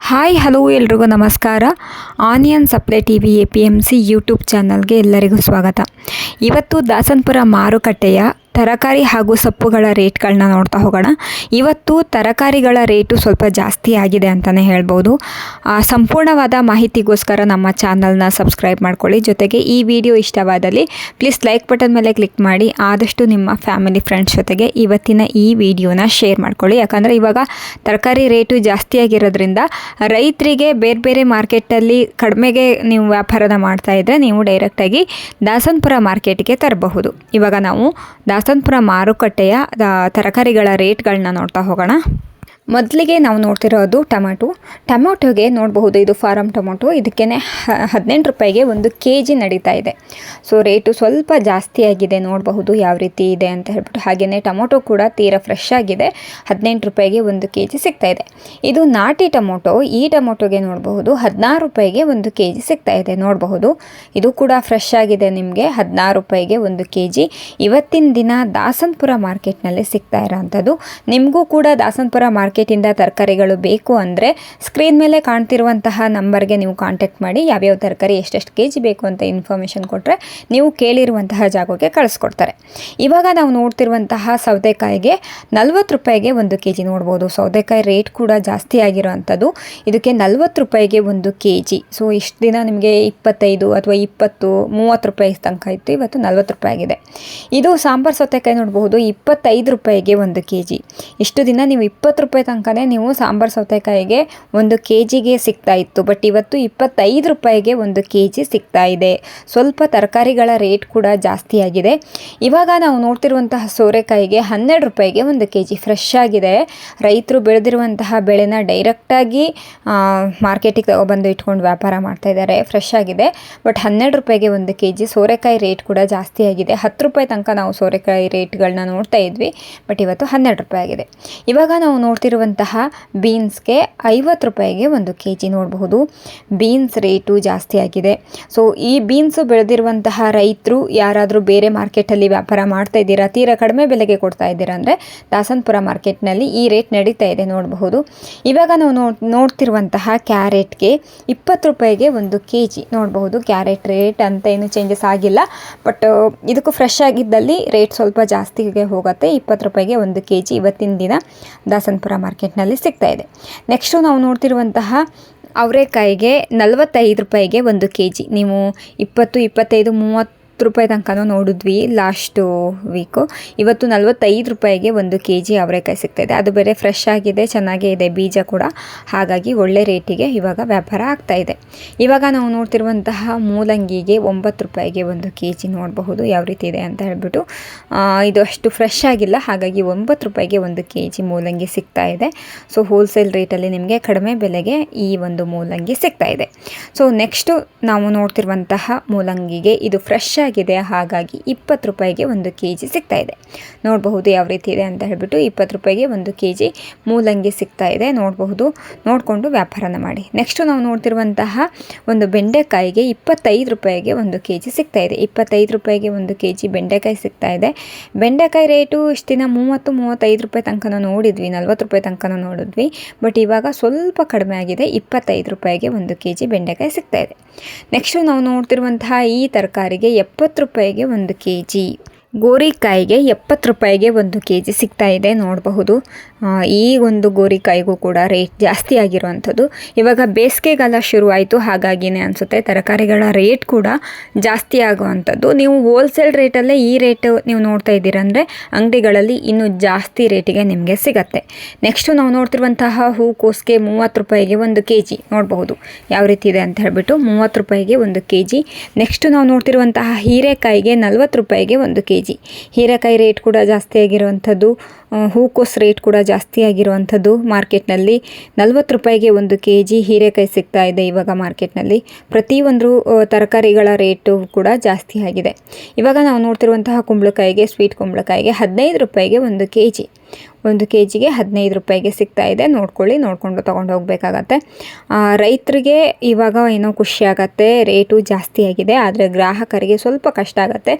Hi, hello ಎಲ್ರಿಗೂ ನಮಸ್ಕಾರ. Onion supply T V A P M C YouTube ಚಾನಲ್ಗೆ ಎಲ್ಲರಿಗೂ ಸ್ವಾಗತ. ಇವತ್ತು ದಾಸನ್ಪುರ ಮಾರುಕಟ್ಟೆಯ ತರಕಾರಿ ಹಾಗೂ ಸೊಪ್ಪುಗಳ ರೇಟ್ಗಳನ್ನ ನೋಡ್ತಾ ಹೋಗೋಣ. ಇವತ್ತು ತರಕಾರಿಗಳ ರೇಟು ಸ್ವಲ್ಪ ಜಾಸ್ತಿ ಆಗಿದೆ ಅಂತಲೇ ಹೇಳ್ಬೋದು. ಸಂಪೂರ್ಣವಾದ ಮಾಹಿತಿಗೋಸ್ಕರ ನಮ್ಮ ಚಾನಲ್ನ ಸಬ್ಸ್ಕ್ರೈಬ್ ಮಾಡ್ಕೊಳ್ಳಿ. ಜೊತೆಗೆ ಈ ವಿಡಿಯೋ ಇಷ್ಟವಾದಲ್ಲಿ ಪ್ಲೀಸ್ ಲೈಕ್ ಬಟನ್ ಮೇಲೆ ಕ್ಲಿಕ್ ಮಾಡಿ. ಆದಷ್ಟು ನಿಮ್ಮ ಫ್ಯಾಮಿಲಿ ಫ್ರೆಂಡ್ಸ್ ಜೊತೆಗೆ ಇವತ್ತಿನ ಈ ವಿಡಿಯೋನ ಶೇರ್ ಮಾಡ್ಕೊಳ್ಳಿ. ಯಾಕಂದರೆ ಇವಾಗ ತರಕಾರಿ ರೇಟು ಜಾಸ್ತಿ ಆಗಿರೋದ್ರಿಂದ ರೈತರಿಗೆ ಬೇರೆ ಬೇರೆ ಮಾರ್ಕೆಟಲ್ಲಿ ಕಡಿಮೆಗೆ ನೀವು ವ್ಯಾಪಾರನ ಮಾಡ್ತಾ ಇದ್ದರೆ ನೀವು ಡೈರೆಕ್ಟಾಗಿ ದಾಸನ್ಪುರ ಮಾರ್ಕೆಟ್ಗೆ ತರಬಹುದು. ಇವಾಗ ನಾವು ದಾಸನ್ಪುರ ಮಾರುಕಟ್ಟೆಯ ತರಕಾರಿಗಳ ರೇಟ್ಗಳನ್ನ ನೋಡ್ತಾ ಹೋಗೋಣ. ಮೊದಲಿಗೆ ನಾವು ನೋಡ್ತಿರೋದು ಟೊಮ್ಯಾಟೊ. ಟೊಮ್ಯಾಟೊಗೆ ನೋಡಬಹುದು, ಇದು ಫಾರಮ್ ಟೊಮೊಟೊ ಇದಕ್ಕೆ ಹದಿನೆಂಟು ರೂಪಾಯಿಗೆ ಒಂದು ಕೆ ಜಿ ನಡೀತಾ ಇದೆ. ಸೊ, ರೇಟು ಸ್ವಲ್ಪ ಜಾಸ್ತಿ ಆಗಿದೆ, ನೋಡಬಹುದು ಯಾವ ರೀತಿ ಇದೆ ಅಂತ ಹೇಳ್ಬಿಟ್ಟು. ಹಾಗೆಯೇ ಟೊಮೊಟೊ ಕೂಡ ತೀರಾ ಫ್ರೆಶ್ ಆಗಿದೆ. ಹದಿನೆಂಟು ರೂಪಾಯಿಗೆ ಒಂದು ಕೆ ಜಿ ಸಿಗ್ತಾ ಇದೆ. ಇದು ನಾಟಿ ಟೊಮೊಟೊ ಈ ಟೊಮೊಟೊಗೆ ನೋಡಬಹುದು ಹದಿನಾರು ರೂಪಾಯಿಗೆ ಒಂದು ಕೆ ಜಿ ಸಿಗ್ತಾ ಇದೆ, ನೋಡಬಹುದು. ಇದು ಕೂಡ ಫ್ರೆಶ್ ಆಗಿದೆ ನಿಮಗೆ, ಹದಿನಾರು ರೂಪಾಯಿಗೆ ಒಂದು ಕೆ ಜಿ ಇವತ್ತಿನ ದಿನ ದಾಸನ್ಪುರ ಮಾರ್ಕೆಟ್ನಲ್ಲಿ ಸಿಗ್ತಾ ಇರೋವಂಥದ್ದು ನಿಮಗೂ ಕೂಡ ದಾಸನ್ಪುರ ಮಾರ್ಕೆಟಿಂದ ತರಕಾರಿಗಳು ಬೇಕು ಅಂದರೆ ಸ್ಕ್ರೀನ್ ಮೇಲೆ ಕಾಣ್ತಿರುವಂತಹ ನಂಬರ್ಗೆ ನೀವು ಕಾಂಟ್ಯಾಕ್ಟ್ ಮಾಡಿ ಯಾವ್ಯಾವ ತರಕಾರಿ ಎಷ್ಟೆಷ್ಟು ಕೆ ಜಿ ಬೇಕು ಅಂತ ಇನ್ಫಾರ್ಮೇಷನ್ ಕೊಟ್ಟರೆ ನೀವು ಕೇಳಿರುವಂತಹ ಜಾಗಕ್ಕೆ ಕಳಿಸ್ಕೊಡ್ತಾರೆ. ಇವಾಗ ನಾವು ನೋಡ್ತಿರುವಂತಹ ಸೌತೆಕಾಯಿಗೆ ನಲ್ವತ್ತು ರೂಪಾಯಿಗೆ ಒಂದು ಕೆ ಜಿ ನೋಡ್ಬೋದು. ಸೌತೆಕಾಯಿ ರೇಟ್ ಕೂಡ ಜಾಸ್ತಿ ಆಗಿರುವಂಥದ್ದು. ಇದಕ್ಕೆ ನಲ್ವತ್ತು ರೂಪಾಯಿಗೆ ಒಂದು ಕೆ ಜಿ ಸೊ ಇಷ್ಟು ದಿನ ನಿಮಗೆ ಇಪ್ಪತ್ತೈದು ಅಥವಾ ಇಪ್ಪತ್ತು, ಮೂವತ್ತು ರೂಪಾಯಿ ತನಕ ಇತ್ತು. ಇವತ್ತು ನಲ್ವತ್ತು ರೂಪಾಯಿ ಆಗಿದೆ. ಇದು ಸಾಂಬಾರು ಸೌತೆಕಾಯಿ ನೋಡಬಹುದು ಇಪ್ಪತ್ತೈದು ರೂಪಾಯಿಗೆ ಒಂದು ಕೆ ಜಿ ಇಷ್ಟು ದಿನ ನೀವು ಇಪ್ಪತ್ತು ರೂಪಾಯಿ ತನಕನೇ ನೀವು ಸಾಂಬಾರು ಸೌತೆಕಾಯಿಗೆ ಒಂದು ಕೆ ಜಿಗೆ ಸಿಗ್ತಾ ಇತ್ತು. ಬಟ್ ಇವತ್ತು ಇಪ್ಪತ್ತೈದು ರೂಪಾಯಿಗೆ ಒಂದು ಕೆ ಜಿ ಸಿಗ್ತಾ ಇದೆ. ಸ್ವಲ್ಪ ತರಕಾರಿಗಳ ರೇಟ್ ಕೂಡ ಜಾಸ್ತಿ ಆಗಿದೆ. ಇವಾಗ ನಾವು ನೋಡ್ತಿರುವಂತಹ ಸೋರೆಕಾಯಿಗೆ ಹನ್ನೆರಡು ರೂಪಾಯಿಗೆ ಒಂದು ಕೆ ಜಿ ಫ್ರೆಶ್ ಆಗಿದೆ. ರೈತರು ಬೆಳೆದಿರುವಂತಹ ಬೆಳೆನ ಡೈರೆಕ್ಟಾಗಿ ಮಾರ್ಕೆಟಿಗೆ ತಗೊಬಂದು ಇಟ್ಕೊಂಡು ವ್ಯಾಪಾರ ಮಾಡ್ತಾ ಇದ್ದಾರೆ. ಫ್ರೆಶ್ ಆಗಿದೆ. ಬಟ್ ಹನ್ನೆರಡು ರೂಪಾಯಿಗೆ ಒಂದು ಕೆ ಜಿ ಸೋರೆಕಾಯಿ ರೇಟ್ ಕೂಡ ಜಾಸ್ತಿ ಆಗಿದೆ. ಹತ್ತು ರೂಪಾಯಿ ತನಕ ನಾವು ಸೋರೆಕಾಯಿ ರೇಟ್ಗಳನ್ನ ನೋಡ್ತಾ ಇದ್ವಿ. ಬಟ್ ಇವತ್ತು ಹನ್ನೆರಡು ರೂಪಾಯಿ ಆಗಿದೆ. ಇವಾಗ ನಾವು ನೋಡ್ತಿರುವಂತಹ ಬೀನ್ಸ್ಗೆ ಐವತ್ತು ರೂಪಾಯಿಗೆ ಒಂದು ಕೆ ಜಿ ನೋಡಬಹುದು. ಬೀನ್ಸ್ ರೇಟು ಜಾಸ್ತಿ ಆಗಿದೆ. ಸೊ, ಈ ಬೀನ್ಸು ಬೆಳೆದಿರುವಂತಹ ರೈತರು ಯಾರಾದರೂ ಬೇರೆ ಮಾರ್ಕೆಟಲ್ಲಿ ವ್ಯಾಪಾರ ಮಾಡ್ತಾ ಇದ್ದೀರಾ, ತೀರಾ ಕಡಿಮೆ ಬೆಲೆಗೆ ಕೊಡ್ತಾ ಇದ್ದೀರಾ ಅಂದರೆ ದಾಸನ್ಪುರ ಮಾರ್ಕೆಟ್ನಲ್ಲಿ ಈ ರೇಟ್ ನಡೀತಾ ಇದೆ ನೋಡಬಹುದು. ಇವಾಗ ನಾವು ನೋಡ್ ನೋಡ್ತಿರುವಂತಹ ಕ್ಯಾರೆಟ್ಗೆ ಇಪ್ಪತ್ತು ರೂಪಾಯಿಗೆ ಒಂದು ಕೆ ಜಿ ನೋಡಬಹುದು. ಕ್ಯಾರೆಟ್ ರೇಟ್ ಅಂತ ಏನು ಚೇಂಜಸ್ ಆಗಿಲ್ಲ, ಬಟ್ ಇದಕ್ಕೂ ಫ್ರೆಶ್ ಆಗಿದ್ದಲ್ಲಿ ರೇಟ್ ಸ್ವಲ್ಪ ಜಾಸ್ತಿಗೆ ಹೋಗುತ್ತೆ. ಇಪ್ಪತ್ತು ರೂಪಾಯಿಗೆ ಒಂದು ಕೆ ಜಿ ಇವತ್ತಿನ ದಿನ ದಾಸನ್ಪುರ ಮಾರ್ಕೆಟ್ನಲ್ಲಿ ಸಿಗ್ತಾ ಇದೆ. ನೆಕ್ಸ್ಟು ನಾವು ನೋಡ್ತಿರುವಂತಹ ಅವರೆಕಾಯಿಗೆ ನಲವತ್ತೈದು ರೂಪಾಯಿಗೆ ಒಂದು ಕೆ ಜಿ ನೀವು ಇಪ್ಪತ್ತು, ಇಪ್ಪತ್ತೈದು, ಮೂವತ್ತು ರೂಪಾಯಿ ತನಕನೂ ನೋಡಿದ್ವಿ ಲಾಸ್ಟು ವೀಕು ಇವತ್ತು ನಲವತ್ತೈದು ರೂಪಾಯಿಗೆ ಒಂದು ಕೆ ಜಿ ಅವರೆಕಾಯಿ ಸಿಗ್ತಾಯಿದೆ ಅದು ಬೇರೆ ಫ್ರೆಶ್ ಆಗಿದೆ, ಚೆನ್ನಾಗೇ ಇದೆ, ಬೀಜ ಕೂಡ. ಹಾಗಾಗಿ ಒಳ್ಳೆ ರೇಟಿಗೆ ಇವಾಗ ವ್ಯಾಪಾರ ಆಗ್ತಾ ಇದೆ. ಇವಾಗ ನಾವು ನೋಡ್ತಿರುವಂತಹ ಮೂಲಂಗಿಗೆ ಒಂಬತ್ತು ರೂಪಾಯಿಗೆ ಒಂದು ಕೆ ಜಿ ನೋಡಬಹುದು, ಯಾವ ರೀತಿ ಇದೆ ಅಂತ ಹೇಳ್ಬಿಟ್ಟು. ಇದು ಅಷ್ಟು ಫ್ರೆಶ್ ಆಗಿಲ್ಲ, ಹಾಗಾಗಿ ಒಂಬತ್ತು ರೂಪಾಯಿಗೆ ಒಂದು ಕೆ ಜಿ ಮೂಲಂಗಿ ಸಿಗ್ತಾ ಇದೆ. ಸೊ ಹೋಲ್ಸೇಲ್ ರೇಟಲ್ಲಿ ನಿಮಗೆ ಕಡಿಮೆ ಬೆಲೆಗೆ ಈ ಒಂದು ಮೂಲಂಗಿ ಸಿಗ್ತಾ ಇದೆ. ಸೊ ನೆಕ್ಸ್ಟು ನಾವು ನೋಡ್ತಿರುವಂತಹ ಮೂಲಂಗಿಗೆ ಇದು ಫ್ರೆಶ್ ಆಗಿದೆ ಹಾಗಾಗಿ ಇಪ್ಪತ್ತು ರೂಪಾಯಿಗೆ ಒಂದು ಕೆ ಜಿ ಸಿಗ್ತಾ ಇದೆ. ನೋಡಬಹುದು ಯಾವ ರೀತಿ ಇದೆ ಅಂತ ಹೇಳಿಬಿಟ್ಟು ಇಪ್ಪತ್ತು ರೂಪಾಯಿಗೆ ಒಂದು ಕೆ ಜಿ ಮೂಲಂಗಿ ಸಿಗ್ತಾ ಇದೆ. ನೋಡಬಹುದು. ನೋಡಿಕೊಂಡು ವ್ಯಾಪಾರನ ಮಾಡಿ. ನೆಕ್ಸ್ಟು ನಾವು ನೋಡ್ತಿರುವಂತಹ ಒಂದು ಬೆಂಡೆಕಾಯಿಗೆ ಇಪ್ಪತ್ತೈದು ರೂಪಾಯಿಗೆ ಒಂದು ಕೆ ಜಿ ಸಿಗ್ತಾ ಇದೆ. ಇಪ್ಪತ್ತೈದು ರೂಪಾಯಿಗೆ ಒಂದು ಕೆ ಜಿ ಬೆಂಡೆಕಾಯಿ ಸಿಗ್ತಾ ಇದೆ. ಬೆಂಡೆಕಾಯಿ ರೇಟು ಇಷ್ಟು ದಿನ ಮೂವತ್ತು, ಮೂವತ್ತೈದು ರೂಪಾಯಿ ತನಕ ನೋಡಿದ್ವಿ. ನಲ್ವತ್ತು ರೂಪಾಯಿ ತನಕ ನೋಡಿದ್ವಿ. ಬಟ್ ಇವಾಗ ಸ್ವಲ್ಪ ಕಡಿಮೆ ಆಗಿದೆ. ಇಪ್ಪತ್ತೈದು ರೂಪಾಯಿಗೆ ಒಂದು ಕೆ ಜಿ ಬೆಂಡೆಕಾಯಿ ಸಿಗ್ತಾ ಇದೆ. ನೆಕ್ಸ್ಟು ನಾವು ನೋಡ್ತಿರುವಂತಹ ಈ ತರಕಾರಿಗೆ ಎಪ್ಪತ್ತು ರೂಪಾಯಿಗೆ ಒಂದು ಕೆ ಜಿ ಗೋರಿಕಾಯಿಗೆ ಎಪ್ಪತ್ತು ರೂಪಾಯಿಗೆ ಒಂದು ಕೆ ಜಿ ಸಿಗ್ತಾ ಇದೆ, ನೋಡಬಹುದು. ಈ ಒಂದು ಗೋರಿಕಾಯಿಗೂ ಕೂಡ ರೇಟ್ ಜಾಸ್ತಿ ಆಗಿರುವಂಥದ್ದು. ಇವಾಗ ಬೇಸಿಗೆಗಾಲ ಶುರುವಾಯಿತು, ಹಾಗಾಗಿನೇ ಅನಿಸುತ್ತೆ. ತರಕಾರಿಗಳ ರೇಟ್ ಕೂಡ ಜಾಸ್ತಿ ಆಗುವಂಥದ್ದು. ನೀವು ಹೋಲ್ಸೇಲ್ ರೇಟಲ್ಲೇ ಈ ರೇಟ್ ನೀವು ನೋಡ್ತಾ ಇದ್ದೀರಂದರೆ ಅಂಗಡಿಗಳಲ್ಲಿ ಇನ್ನೂ ಜಾಸ್ತಿ ರೇಟಿಗೆ ನಿಮಗೆ ಸಿಗತ್ತೆ. ನೆಕ್ಸ್ಟು ನಾವು ನೋಡ್ತಿರುವಂತಹ ಹೂಕೋಸ್ಗೆ ಮೂವತ್ತು ರೂಪಾಯಿಗೆ ಒಂದು ಕೆ ಜಿ ನೋಡಬಹುದು. ಯಾವ ರೀತಿ ಇದೆ ಅಂತ ಹೇಳಿಬಿಟ್ಟು ಮೂವತ್ತು ರೂಪಾಯಿಗೆ ಒಂದು ಕೆ ಜಿ ನೆಕ್ಸ್ಟು ನಾವು ನೋಡ್ತಿರುವಂತಹ ಹೀರೆಕಾಯಿಗೆ ನಲ್ವತ್ತು ರೂಪಾಯಿಗೆ ಒಂದು ಕೆ ಹೀರೆಕಾಯಿ ರೇಟ್ ಕೂಡ ಜಾಸ್ತಿ ಆಗಿರುವಂಥದ್ದು ಹೂಕೋಸ್ ರೇಟ್ ಕೂಡ ಜಾಸ್ತಿ ಆಗಿರುವಂಥದ್ದು ಮಾರ್ಕೆಟ್ನಲ್ಲಿ. ನಲ್ವತ್ತು ರೂಪಾಯಿಗೆ ಒಂದು ಕೆ ಜಿ ಹೀರೆಕಾಯಿ ಸಿಗ್ತಾ ಇದೆ ಇವಾಗ ಮಾರ್ಕೆಟ್ನಲ್ಲಿ. ಪ್ರತಿಯೊಂದು ತರಕಾರಿಗಳ ರೇಟು ಕೂಡ ಜಾಸ್ತಿ ಆಗಿದೆ. ಇವಾಗ ನಾವು ನೋಡ್ತಿರುವಂತಹ ಕುಂಬಳಕಾಯಿಗೆ ಸ್ವೀಟ್ ಕುಂಬಳಕಾಯಿಗೆ ಹದಿನೈದು ರೂಪಾಯಿಗೆ ಒಂದು ಕೆ ಜಿ ಒಂದು ಕೆ ಜಿಗೆ ಹದಿನೈದು ರೂಪಾಯಿಗೆ ಸಿಗ್ತಾ ಇದೆ. ನೋಡ್ಕೊಳ್ಳಿ, ನೋಡಿಕೊಂಡು ತೊಗೊಂಡು ಹೋಗಬೇಕಾಗತ್ತೆ. ರೈತರಿಗೆ ಇವಾಗ ಏನೋ ಖುಷಿ ರೇಟು ಜಾಸ್ತಿ ಆಗಿದೆ, ಆದರೆ ಗ್ರಾಹಕರಿಗೆ ಸ್ವಲ್ಪ ಕಷ್ಟ ಆಗುತ್ತೆ.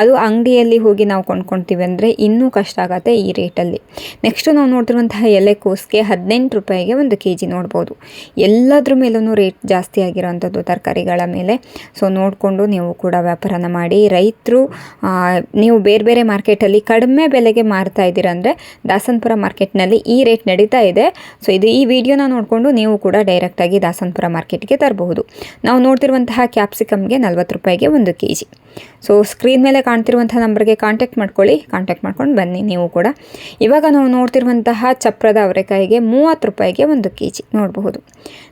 ಅದು ಅಂಗಡಿಯಲ್ಲಿ ಹೋಗಿ ನಾವು ಕೊಂಡ್ಕೊಳ್ತೀವಿ ಅಂದರೆ ಇನ್ನೂ ಕಷ್ಟ ಆಗುತ್ತೆ ಈ ರೇಟಲ್ಲಿ. ನೆಕ್ಸ್ಟು ನಾವು ನೋಡ್ತಿರುವಂತಹ ಎಲೆಕೋಸ್ಗೆ ಹದಿನೆಂಟು ರೂಪಾಯಿಗೆ ಒಂದು ಕೆ ಜಿ ನೋಡ್ಬೋದು. ಎಲ್ಲದ್ರ ಮೇಲೂ ರೇಟ್ ಜಾಸ್ತಿ ಆಗಿರೋವಂಥದ್ದು ತರಕಾರಿಗಳ ಮೇಲೆ. ಸೊ ನೋಡಿಕೊಂಡು ನೀವು ಕೂಡ ವ್ಯಾಪಾರನ ಮಾಡಿ. ರೈತರು ನೀವು ಬೇರೆ ಬೇರೆ ಮಾರ್ಕೆಟಲ್ಲಿ ಕಡಿಮೆ ಬೆಲೆಗೆ ಮಾರ್ತಾ ಇದ್ದೀರಾ ಅಂದರೆ ದಾಸನಪುರ ಮಾರ್ಕೆಟ್ನಲ್ಲಿ ಈ ರೇಟ್ ನಡೀತಾ ಇದೆ. ಸೊ, ಇದು ಈ ವಿಡಿಯೋನ ನೋಡಿಕೊಂಡು ನೀವು ಕೂಡ ಡೈರೆಕ್ಟಾಗಿ ದಾಸನಪುರ ಮಾರ್ಕೆಟ್ಗೆ ತರಬಹುದು. ನಾವು ನೋಡ್ತಿರುವಂತಹ ಕ್ಯಾಪ್ಸಿಕಮ್ಗೆ ನಲ್ವತ್ತು ರೂಪಾಯಿಗೆ ಒಂದು ಕೆ ಜಿ ಸೊ ಸ್ಕ್ರೀನ್ ಮೇಲೆ ಕಾಣ್ತಿರುವಂಥ ನಂಬರ್ಗೆ ಕಾಂಟ್ಯಾಕ್ಟ್ ಮಾಡ್ಕೊಳ್ಳಿ. ಕಾಂಟ್ಯಾಕ್ಟ್ ಮಾಡ್ಕೊಂಡು ಬನ್ನಿ ನೀವು ಕೂಡ. ಇವಾಗ ನಾವು ನೋಡ್ತಿರುವಂತಹ ಚಪ್ರದ ಅವರೆಕಾಯಿಗೆ ಮೂವತ್ತು ರೂಪಾಯಿಗೆ ಒಂದು ಕೆ ಜಿ ನೋಡಬಹುದು.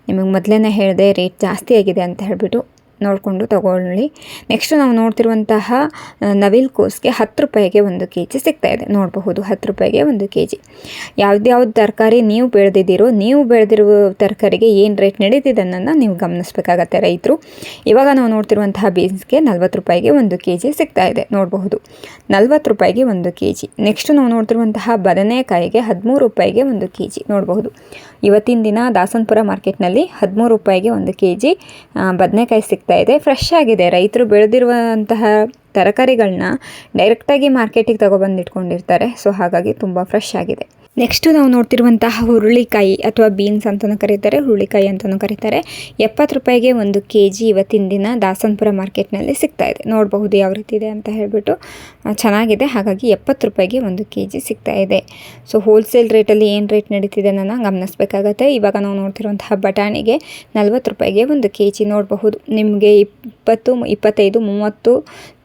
ನಿಮಗೆ ಮೊದಲೇ ಹೇಳಿದೆ ರೇಟ್ ಜಾಸ್ತಿ ಆಗಿದೆ ಅಂತ ಹೇಳಿಬಿಟ್ಟು ನೋಡಿಕೊಂಡು ತಗೊಳ್ಳಿ. ನೆಕ್ಸ್ಟ್ ನಾವು ನೋಡ್ತಿರುವಂತಹ ನವಿಲ್ ಕೋಸ್ಗೆ ಹತ್ತು ರೂಪಾಯಿಗೆ ಒಂದು ಕೆ ಜಿ ಸಿಗ್ತಾಯಿದೆ ನೋಡಬಹುದು, ಹತ್ತು ರೂಪಾಯಿಗೆ ಒಂದು ಕೆ ಜಿ ಯಾವ್ದ್ಯಾವ್ದು ತರಕಾರಿ ನೀವು ಬೆಳೆದಿದ್ದೀರೋ, ನೀವು ಬೆಳೆದಿರುವ ತರಕಾರಿಗೆ ಏನು ರೇಟ್ ನಡೀತಿದೆ ಅನ್ನೋದನ್ನ ನೀವು ಗಮನಿಸಬೇಕಾಗತ್ತೆ ರೈತರು. ಇವಾಗ ನಾವು ನೋಡ್ತಿರುವಂತಹ ಬೀನ್ಸ್ಗೆ ನಲ್ವತ್ತು ರೂಪಾಯಿಗೆ ಒಂದು ಕೆ ಜಿ ಸಿಗ್ತಾಯಿದೆ ನೋಡಬಹುದು, ನಲ್ವತ್ತು ರೂಪಾಯಿಗೆ ಒಂದು ಕೆ ಜಿ ನೆಕ್ಸ್ಟ್ ನಾವು ನೋಡ್ತಿರುವಂತಹ ಬದನೆಕಾಯಿಗೆ ಹದಿಮೂರು ರೂಪಾಯಿಗೆ ಒಂದು ಕೆ ಜಿ ನೋಡಬಹುದು ಇವತ್ತಿನ ದಿನ ದಾಸನಪುರ ಮಾರ್ಕೆಟ್ನಲ್ಲಿ ಹದಿಮೂರು ರೂಪಾಯಿಗೆ ಒಂದು ಕೆ ಜಿ ಬದನೆಕಾಯಿ ಸಿಗ್ತಾ ಇದೆ. ಫ್ರೆಶ್ ಆಗಿದೆ. ರೈತರು ಬೆಳೆದಿರುವಂತಹ ತರಕಾರಿಗಳನ್ನ ಡೈರೆಕ್ಟಾಗಿ ಮಾರ್ಕೆಟಿಗೆ ತಗೊಬಂದು ಇಟ್ಕೊಂಡಿರ್ತಾರೆ ಸೊ ಹಾಗಾಗಿ ತುಂಬ ಫ್ರೆಶ್ ಆಗಿದೆ. ನೆಕ್ಸ್ಟು ನಾವು ನೋಡ್ತಿರುವಂತಹ ಹುರುಳಿಕಾಯಿ ಅಥವಾ ಬೀನ್ಸ್ ಅಂತಲೂ ಕರೀತಾರೆ, ಹುರುಳಿಕಾಯಿ ಅಂತಲೂ ಕರೀತಾರೆ. ಎಪ್ಪತ್ತು ರೂಪಾಯಿಗೆ ಒಂದು ಕೆ ಜಿ ಇವತ್ತಿನ ದಿನ ದಾಸನ್ಪುರ ಮಾರ್ಕೆಟ್ನಲ್ಲಿ ಸಿಗ್ತಾ ಇದೆ. ನೋಡಬಹುದು ಯಾವ ರೀತಿ ಇದೆ ಅಂತ ಹೇಳಿಬಿಟ್ಟು ಚೆನ್ನಾಗಿದೆ. ಹಾಗಾಗಿ ಎಪ್ಪತ್ತು ರೂಪಾಯಿಗೆ ಒಂದು ಕೆ ಜಿ ಸಿಗ್ತಾ ಇದೆ. ಸೊ ಹೋಲ್ಸೇಲ್ ರೇಟಲ್ಲಿ ಏನು ರೇಟ್ ನಡೀತಿದೆ ಅನ್ನೋದನ್ನ ಗಮನಿಸಬೇಕಾಗತ್ತೆ. ಇವಾಗ ನಾವು ನೋಡ್ತಿರುವಂತಹ ಬಟಾಣಿಗೆ ನಲ್ವತ್ತು ರೂಪಾಯಿಗೆ ಒಂದು ಕೆ ಜಿ ನೋಡಬಹುದು. ನಿಮಗೆ ಇಪ್ಪತ್ತು, ಇಪ್ಪತ್ತೈದು, ಮೂವತ್ತು,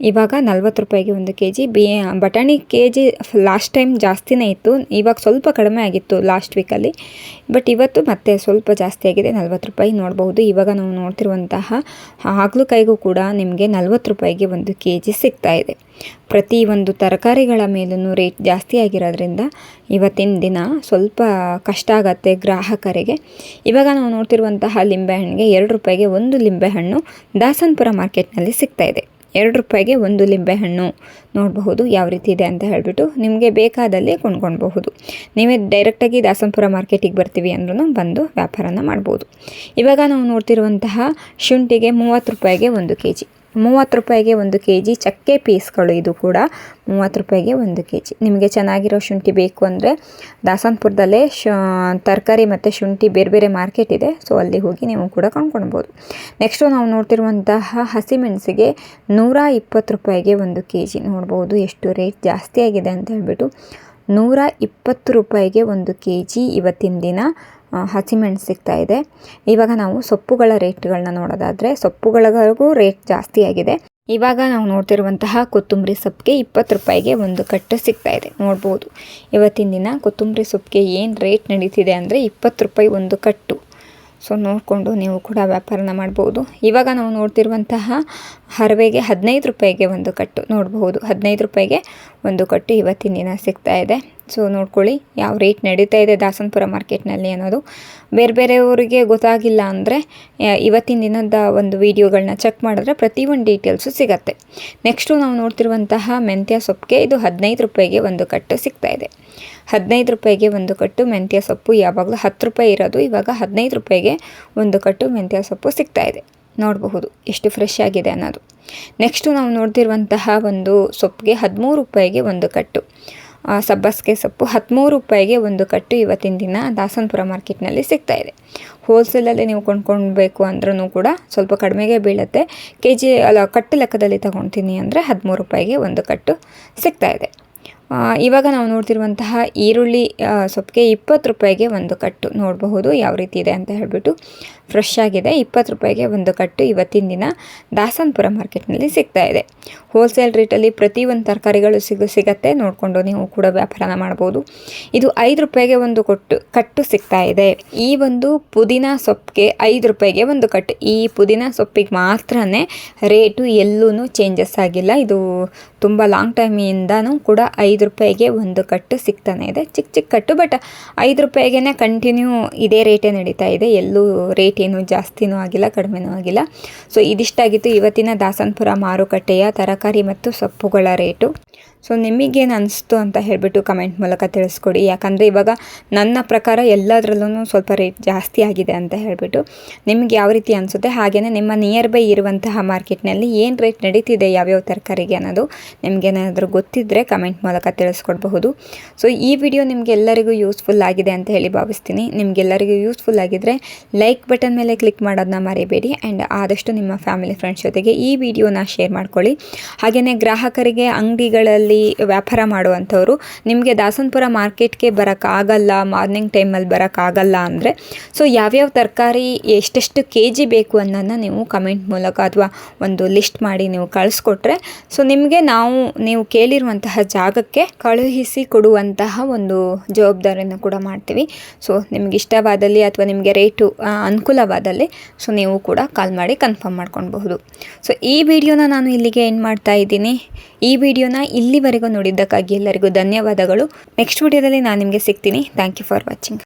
ಇವಾಗ ನಲ್ವತ್ತು ರೂಪಾಯಿಗೆ ಒಂದು ಕೆ ಜಿ ಬಟಾಣಿ ಕೆ ಜಿ ಲಾಸ್ಟ್ ಟೈಮ್ ಜಾಸ್ತಿನೇ ಇತ್ತು. ಇವಾಗ ಸ್ವಲ್ಪ ಕಡಿಮೆ ಆಗಿತ್ತು ಲಾಸ್ಟ್ ವೀಕಲ್ಲಿ ಬಟ್ ಇವತ್ತು ಮತ್ತೆ ಸ್ವಲ್ಪ ಜಾಸ್ತಿ ಆಗಿದೆ, ನಲ್ವತ್ತು ರೂಪಾಯಿ ನೋಡಬಹುದು. ಇವಾಗ ನಾವು ನೋಡ್ತಿರುವಂತಹ ಹಾಗಲಕಾಯಿಗೂ ಕೂಡ ನಿಮಗೆ ನಲ್ವತ್ತು ರೂಪಾಯಿಗೆ ಒಂದು ಕೆ ಜಿ ಸಿಗ್ತಾ ಇದೆ. ಪ್ರತಿ ಒಂದು ತರಕಾರಿಗಳ ಮೇಲೂ ರೇಟ್ ಜಾಸ್ತಿ ಆಗಿರೋದ್ರಿಂದ ಇವತ್ತಿನ ದಿನ ಸ್ವಲ್ಪ ಕಷ್ಟ ಆಗತ್ತೆ ಗ್ರಾಹಕರಿಗೆ. ಇವಾಗ ನಾವು ನೋಡ್ತಿರುವಂತಹ ಲಿಂಬೆಹಣ್ಣಿಗೆ ಎರಡು ರೂಪಾಯಿಗೆ ಒಂದು ಲಿಂಬೆಹಣ್ಣು ದಾಸನಪುರ ಮಾರ್ಕೆಟ್ನಲ್ಲಿ ಸಿಗ್ತಾ ಇದೆ. ಎರಡು ರೂಪಾಯಿಗೆ ಒಂದು ಲಿಂಬೆಹಣ್ಣು ನೋಡಬಹುದು ಯಾವ ರೀತಿ ಇದೆ ಅಂತ ಹೇಳಿಬಿಟ್ಟು ನಿಮಗೆ ಬೇಕಾದಲ್ಲಿ ಕೊಂಡ್ಕೊಳ್ಬಹುದು. ನೀವೇ ಡೈರೆಕ್ಟಾಗಿ ದಾಸಂಪುರ ಮಾರ್ಕೆಟಿಗೆ ಬರ್ತೀವಿ ಅಂದ್ರೂ ಬಂದು ವ್ಯಾಪಾರನ ಮಾಡ್ಬೋದು. ಇವಾಗ ನಾವು ನೋಡ್ತಿರುವಂತಹ ಶುಂಠಿಗೆ ಮೂವತ್ತು ರೂಪಾಯಿಗೆ ಒಂದು ಕೆ ಜಿ ಮೂವತ್ತು ರೂಪಾಯಿಗೆ ಒಂದು ಕೆ ಜಿ ಚಕ್ಕೆ ಪೀಸ್ಗಳು ಇದು ಕೂಡ ಮೂವತ್ತು ರೂಪಾಯಿಗೆ ಒಂದು ಕೆ ಜಿ ನಿಮಗೆ ಚೆನ್ನಾಗಿರೋ ಶುಂಠಿ ಬೇಕು ಅಂದರೆ ದಾಸನ್ಪುರದಲ್ಲೇ ಶ ತರಕಾರಿ ಮತ್ತು ಶುಂಠಿ ಬೇರೆ ಬೇರೆ ಮಾರ್ಕೆಟ್ ಇದೆ. ಸೊ ಅಲ್ಲಿ ಹೋಗಿ ನೀವು ಕೂಡ ಕೊಂಡ್ಕೊಳ್ಬೋದು. ನೆಕ್ಸ್ಟು ನಾವು ನೋಡ್ತಿರುವಂತಹ ಹಸಿಮೆಣಸಿಗೆ ನೂರ ಇಪ್ಪತ್ತು ರೂಪಾಯಿಗೆ ಒಂದು ಕೆ ಜಿ ನೋಡ್ಬೋದು ಎಷ್ಟು ರೇಟ್ ಜಾಸ್ತಿ ಆಗಿದೆ ಅಂತ ಹೇಳ್ಬಿಟ್ಟು ನೂರ ಇಪ್ಪತ್ತು ರೂಪಾಯಿಗೆ ಒಂದು ಕೆ ಜಿ ಇವತ್ತಿನ ದಿನ ಹಸಿಮೆಣ್ಸು ಸಿಗ್ತಾ ಇದೆ. ಇವಾಗ ನಾವು ಸೊಪ್ಪುಗಳ ರೇಟ್ಗಳನ್ನ ನೋಡೋದಾದರೆ ಸೊಪ್ಪುಗಳಿಗೂ ರೇಟ್ ಜಾಸ್ತಿ ಆಗಿದೆ. ಇವಾಗ ನಾವು ನೋಡ್ತಿರುವಂತಹ ಕೊತ್ತಂಬರಿ ಸೊಪ್ಪಿಗೆ ಇಪ್ಪತ್ತು ರೂಪಾಯಿಗೆ ಒಂದು ಕಟ್ಟು ಸಿಗ್ತಾ ಇದೆ. ನೋಡ್ಬೋದು. ಇವತ್ತಿನ ದಿನ ಕೊತ್ತಂಬರಿ ಸೊಪ್ಪಿಗೆ ಏನು ರೇಟ್ ನಡೀತಿದೆ ಅಂದರೆ ಇಪ್ಪತ್ತು ರೂಪಾಯಿ ಒಂದು ಕಟ್ಟು. ಸೊ ನೋಡಿಕೊಂಡು ನೀವು ಕೂಡ ವ್ಯಾಪಾರನ ಮಾಡ್ಬೋದು. ಇವಾಗ ನಾವು ನೋಡ್ತಿರುವಂತಹ ಹರವೆಗೆ ಹದಿನೈದು ರೂಪಾಯಿಗೆ ಒಂದು ಕಟ್ಟು ನೋಡಬಹುದು. ಹದಿನೈದು ರೂಪಾಯಿಗೆ ಒಂದು ಕಟ್ಟು ಇವತ್ತಿನ ದಿನ ಸಿಗ್ತಾ ಇದೆ. ಸೊ ನೋಡ್ಕೊಳ್ಳಿ, ಯಾವ ರೇಟ್ ನಡೀತಾ ಇದೆ ದಾಸನಪುರ ಮಾರ್ಕೆಟ್ನಲ್ಲಿ ಅನ್ನೋದು. ಬೇರೆ ಬೇರೆಯವರಿಗೆ ಗೊತ್ತಾಗಿಲ್ಲ ಅಂದರೆ ಇವತ್ತಿನ ದಿನದ ಒಂದು ವೀಡಿಯೋಗಳನ್ನ ಚೆಕ್ ಮಾಡಿದ್ರೆ ಪ್ರತಿಯೊಂದು ಡೀಟೇಲ್ಸು ಸಿಗತ್ತೆ. ನೆಕ್ಸ್ಟು ನಾವು ನೋಡ್ತಿರುವಂತಹ ಮೆಂತ್ಯ ಸೊಪ್ಪಿಗೆ ಇದು ಹದಿನೈದು ರೂಪಾಯಿಗೆ ಒಂದು ಕಟ್ಟು ಸಿಗ್ತಾ ಇದೆ. ಹದಿನೈದು ರೂಪಾಯಿಗೆ ಒಂದು ಕಟ್ಟು ಮೆಂತ್ಯ ಸೊಪ್ಪು, ಯಾವಾಗಲೂ ಹತ್ತು ರೂಪಾಯಿ ಇರೋದು, ಇವಾಗ ಹದಿನೈದು ರೂಪಾಯಿಗೆ ಒಂದು ಕಟ್ಟು ಮೆಂತ್ಯ ಸೊಪ್ಪು ಸಿಗ್ತಾ ಇದೆ. ನೋಡಬಹುದು, ಎಷ್ಟು ಫ್ರೆಶ್ ಆಗಿದೆ ಅನ್ನೋದು. ನೆಕ್ಸ್ಟು ನಾವು ನೋಡ್ತಿರುವಂತಹ ಒಂದು ಸೊಪ್ಪಿಗೆ ಹದಿಮೂರು ರೂಪಾಯಿಗೆ ಒಂದು ಕಟ್ಟು. ಸಬ್ಬಸ್ಗೆ ಸೊಪ್ಪು ಹದಿಮೂರು ರೂಪಾಯಿಗೆ ಒಂದು ಕಟ್ಟು ಇವತ್ತಿನ ದಿನ ದಾಸನಪುರ ಮಾರ್ಕೆಟ್ನಲ್ಲಿ ಇದೆ. ಹೋಲ್ಸೇಲಲ್ಲಿ ನೀವು ಕೊಂಡ್ಕೊಳ್ಬೇಕು ಅಂದ್ರೂ ಕೂಡ ಸ್ವಲ್ಪ ಕಡಿಮೆಗೆ ಬೀಳುತ್ತೆ. ಕೆ ಜಿ ಅಲ್ಲ, ಕಟ್ಟು ಲೆಕ್ಕದಲ್ಲಿ ತೊಗೊಳ್ತೀನಿ ಅಂದರೆ ಹದಿಮೂರು ರೂಪಾಯಿಗೆ ಒಂದು ಕಟ್ಟು ಸಿಗ್ತಾ ಇದೆ. ಇವಾಗ ನಾವು ನೋಡ್ತಿರುವಂತಹ ಈರುಳ್ಳಿ ಸೊಪ್ಪಿಗೆ ಇಪ್ಪತ್ತು ರೂಪಾಯಿಗೆ ಒಂದು ಕಟ್ಟು ನೋಡಬಹುದು. ಯಾವ ರೀತಿ ಇದೆ ಅಂತ ಹೇಳಿಬಿಟ್ಟು ಫ್ರೆಶ್ ಆಗಿದೆ. ಇಪ್ಪತ್ತು ರೂಪಾಯಿಗೆ ಒಂದು ಕಟ್ಟು ಇವತ್ತಿನ ದಿನ ದಾಸನ್ಪುರ ಮಾರ್ಕೆಟ್ನಲ್ಲಿ ಸಿಗ್ತಾ ಇದೆ. ಹೋಲ್ಸೇಲ್ ರೇಟಲ್ಲಿ ಪ್ರತಿಯೊಂದು ತರಕಾರಿಗಳು ಸಿಗು ಸಿಗತ್ತೆ. ನೋಡಿಕೊಂಡು ನೀವು ಕೂಡ ವ್ಯಾಪಾರನ ಮಾಡ್ಬೋದು. ಇದು ಐದು ರೂಪಾಯಿಗೆ ಒಂದು ಕೊಟ್ಟು ಕಟ್ಟು ಸಿಗ್ತಾ ಇದೆ. ಈ ಒಂದು ಪುದೀನ ಸೊಪ್ಪಿಗೆ ಐದು ರೂಪಾಯಿಗೆ ಒಂದು ಕಟ್ಟು. ಈ ಪುದೀನ ಸೊಪ್ಪಿಗೆ ಮಾತ್ರ ರೇಟು ಎಲ್ಲೂ ಚೇಂಜಸ್ ಆಗಿಲ್ಲ. ಇದು ತುಂಬ ಲಾಂಗ್ ಟೈಮಿಂದನೂ ಕೂಡ ಐದು ರೂಪಾಯಿಗೆ ಒಂದು ಕಟ್ಟು ಸಿಗ್ತಾನೆ ಇದೆ. ಚಿಕ್ಕ ಚಿಕ್ಕ ಕಟ್ಟು, ಬಟ್ ಐದು ರೂಪಾಯಿಗೆ ಕಂಟಿನ್ಯೂ ಇದೇ ರೇಟೇ ನಡೀತಾ ಇದೆ. ಎಲ್ಲೂ ರೇಟ್ ಏನು ಜಾಸ್ತಿನೂ ಆಗಿಲ್ಲ ಕಡಿಮೆನೂ ಆಗಿಲ್ಲ. ಸೊ ಇದಿಷ್ಟಾಗಿತ್ತು ಇವತ್ತಿನ ದಾಸನ್ಪುರ ಮಾರುಕಟ್ಟೆಯ ತರಕಾರಿ ಮತ್ತು ಸೊಪ್ಪುಗಳ ರೇಟು. ಸೊ ನಿಮಗೇನು ಅನಿಸ್ತು ಅಂತ ಹೇಳಿಬಿಟ್ಟು ಕಮೆಂಟ್ ಮೂಲಕ ತಿಳಿಸ್ಕೊಡಿ. ಯಾಕಂದರೆ ಇವಾಗ ನನ್ನ ಪ್ರಕಾರ ಎಲ್ಲದರಲ್ಲೂ ಸ್ವಲ್ಪ ರೇಟ್ ಜಾಸ್ತಿ ಆಗಿದೆ ಅಂತ ಹೇಳಿಬಿಟ್ಟು ನಿಮ್ಗೆ ಯಾವ ರೀತಿ ಅನಿಸುತ್ತೆ? ಹಾಗೆಯೇ ನಿಮ್ಮ ನಿಯರ್ ಬೈ ಇರುವಂತಹ ಮಾರ್ಕೆಟ್ನಲ್ಲಿ ಏನು ರೇಟ್ ನಡೀತಿದೆ? ಯಾವ್ಯಾವ ತರಕಾರಿಗೆ ಅನ್ನೋದು ನಿಮಗೇನಾದರೂ ಗೊತ್ತಿದ್ದರೆ ಕಮೆಂಟ್ ಮೂಲಕ ತಿಳಿಸ್ಕೊಡ್ಬಹುದು. ಸೊ ಈ ವಿಡಿಯೋ ನಿಮಗೆಲ್ಲರಿಗೂ ಯೂಸ್ಫುಲ್ ಆಗಿದೆ ಅಂತ ಹೇಳಿ ಭಾವಿಸ್ತೀನಿ. ನಿಮಗೆಲ್ಲರಿಗೂ ಯೂಸ್ಫುಲ್ ಆಗಿದ್ದರೆ ಲೈಕ್ ಬಟನ್ ಮೇಲೆ ಕ್ಲಿಕ್ ಮಾಡೋದನ್ನ ಮರಿಬೇಡಿ ಆ್ಯಂಡ್ ಆದಷ್ಟು ನಿಮ್ಮ ಫ್ಯಾಮಿಲಿ ಫ್ರೆಂಡ್ಸ್ ಜೊತೆಗೆ ಈ ವಿಡಿಯೋನ ಶೇರ್ ಮಾಡ್ಕೊಳ್ಳಿ. ಹಾಗೆಯೇ ಗ್ರಾಹಕರಿಗೆ ಅಂಗಡಿಗಳಲ್ಲಿ ವ್ಯಾಪಾರ ಮಾಡುವಂಥವ್ರು. ನಿಮಗೆ ದಾಸನಪುರ ಮಾರ್ಕೆಟ್ಗೆ ಬರೋಕ್ಕಾಗಲ್ಲ ಮಾರ್ನಿಂಗ್ ಟೈಮಲ್ಲಿ ಬರೋಕ್ಕಾಗಲ್ಲ ಅಂದರೆ ಸೊ ಯಾವ್ಯಾವ ತರಕಾರಿ ಎಷ್ಟೆಷ್ಟು ಕೆ ಜಿ ಬೇಕು ಅನ್ನೋದನ್ನ ನೀವು ಕಮೆಂಟ್ ಮೂಲಕ ಅಥವಾ ಒಂದು ಲಿಸ್ಟ್ ಮಾಡಿ ನೀವು ಕಳಿಸ್ಕೊಟ್ರೆ ಸೊ ನಿಮಗೆ ನಾವು, ನೀವು ಕೇಳಿರುವಂತಹ ಜಾಗಕ್ಕೆ ಕಳುಹಿಸಿ ಕೊಡುವಂತಹ ಒಂದು ಜವಾಬ್ದಾರಿಯನ್ನು ಕೂಡ ಮಾಡ್ತೀವಿ. ಸೊ ನಿಮ್ಗೆ ಇಷ್ಟವಾದಲ್ಲಿ ಅಥವಾ ನಿಮಗೆ ರೇಟು ಅನುಕೂಲವಾದಲ್ಲಿ ಸೊ ನೀವು ಕೂಡ ಕಾಲ್ ಮಾಡಿ ಕನ್ಫರ್ಮ್ ಮಾಡ್ಕೊಳ್ಬಹುದು. ಸೊ ಈ ವಿಡಿಯೋನ ನಾನು ಇಲ್ಲಿಗೆ ಏನು ಮಾಡ್ತಾ ಇದ್ದೀನಿ. ಈ ವಿಡಿಯೋನ ಇಲ್ಲಿವರೆಗೂ ನೋಡಿದ್ದಕ್ಕಾಗಿ ಎಲ್ಲರಿಗೂ ಧನ್ಯವಾದಗಳು. ನೆಕ್ಸ್ಟ್ ವಿಡಿಯೋದಲ್ಲಿ ನಾನು ನಿಮಗೆ ಸಿಗ್ತೀನಿ. Thank you for watching